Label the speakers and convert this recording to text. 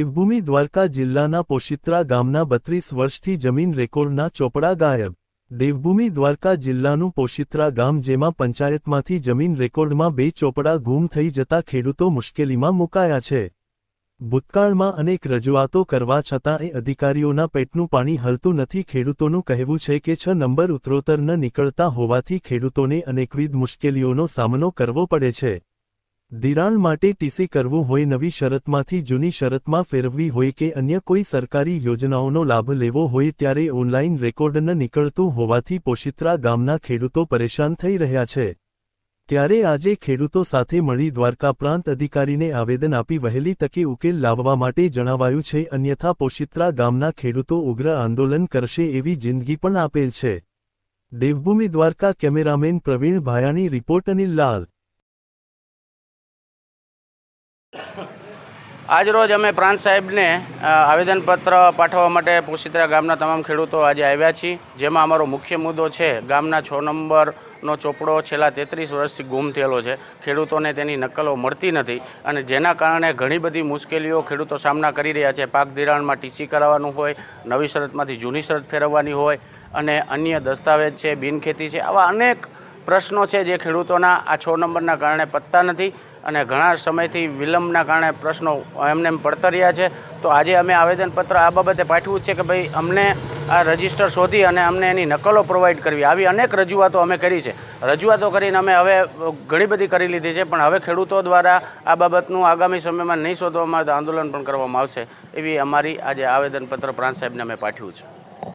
Speaker 1: દેવભૂમિ દ્વારકા જિલ્લાના પોશિત્રા ગામના બત્રીસ વર્ષથી જમીન રેકોર્ડના ચોપડા ગાયબ. દેવભૂમિ દ્વારકા જિલ્લાનું પોશિત્રા ગામ જેમાં પંચાયતમાંથી જમીન રેકોર્ડમાં બે ચોપડા ગુમ થઈ જતા ખેડૂતો મુશ્કેલીમાં મુકાયા છે. ભૂતકાળમાં અનેક રજૂઆતો કરવા છતાં એ અધિકારીઓના પેટનું પાણી હલતું નથી. ખેડૂતોનું કહેવું છે કે છ નંબર ઉત્તરોત્તર ન નીકળતા હોવાથી ખેડૂતોને અનેકવિધ મુશ્કેલીઓનો સામનો કરવો પડે છે. ધિરાણ માટે ટીસી કરવું હોય નવી શરતમાંથી જૂની શરતમાં ફેરવવી હોય કે અન્ય કોઈ સરકારી યોજનાઓનો લાભ લેવો હોય ત્યારે ઓનલાઈન રેકોર્ડ ન નીકળતું હોવાથી પોશિત્રા ગામના ખેડૂતો પરેશાન થઈ રહ્યા છે. ત્યારે આજે ખેડૂતો સાથે મળી દ્વારકા પ્રાંત અધિકારીને આવેદન આપી વહેલી તકે ઉકેલ લાવવા માટે જણાવાયું છે, અન્યથા પોશિત્રા ગામના ખેડૂતો ઉગ્ર આંદોલન કરશે એવી જિંદગી પણ આપેલ છે. Devbhumi Dwarka cameraman Pravin Bhayani, report Anil Lal.
Speaker 2: આજરોજ અમે પ્રાંત સાહેબને આવેદનપત્ર પાઠવવા માટે પુશિત્રા ગામના તમામ ખેડૂતો આજે આવ્યા છીએ. જેમાં અમારો મુખ્ય મુદ્દો છે, ગામના છ નંબરનો ચોપડો છેલ્લા તેત્રીસ વર્ષથી ગુમ થયેલો છે. ખેડૂતોને તેની નકલો મળતી નથી અને જેના કારણે ઘણી બધી મુશ્કેલીઓ ખેડૂતો સામના કરી રહ્યા છે. પાક ધિરાણમાં ટીસી કરાવવાનું હોય, નવી શરતમાંથી જૂની શરત ફેરવવાની હોય અને અન્ય દસ્તાવેજ છે, બિનખેતી છે. આવા અનેક પ્રશ્નો છે જે ખેડૂતોના આ છ નંબરના કારણે પતતા નથી અને ઘણા સમયથી વિલંબના કારણે પ્રશ્નો એમને એમ પડતર રહ્યા છે. તો આજે અમે આવેદનપત્ર આ બાબતે પાઠવ્યું છે કે ભાઈ, અમને આ રજિસ્ટર શોધી અને અમને એની નકલો પ્રોવાઈડ કરવી. આવી અનેક રજૂઆતો અમે કરી છે. રજૂઆતો કરીને અમે હવે ઘણી બધી કરી લીધી છે, પણ હવે ખેડૂતો દ્વારા આ બાબતનું આગામી સમયમાં નહીં શોધવામાં આવે તો આંદોલન પણ કરવામાં આવશે. એવી અમારી આજે આવેદનપત્ર પ્રાંત સાહેબને અમે પાઠવ્યું છે.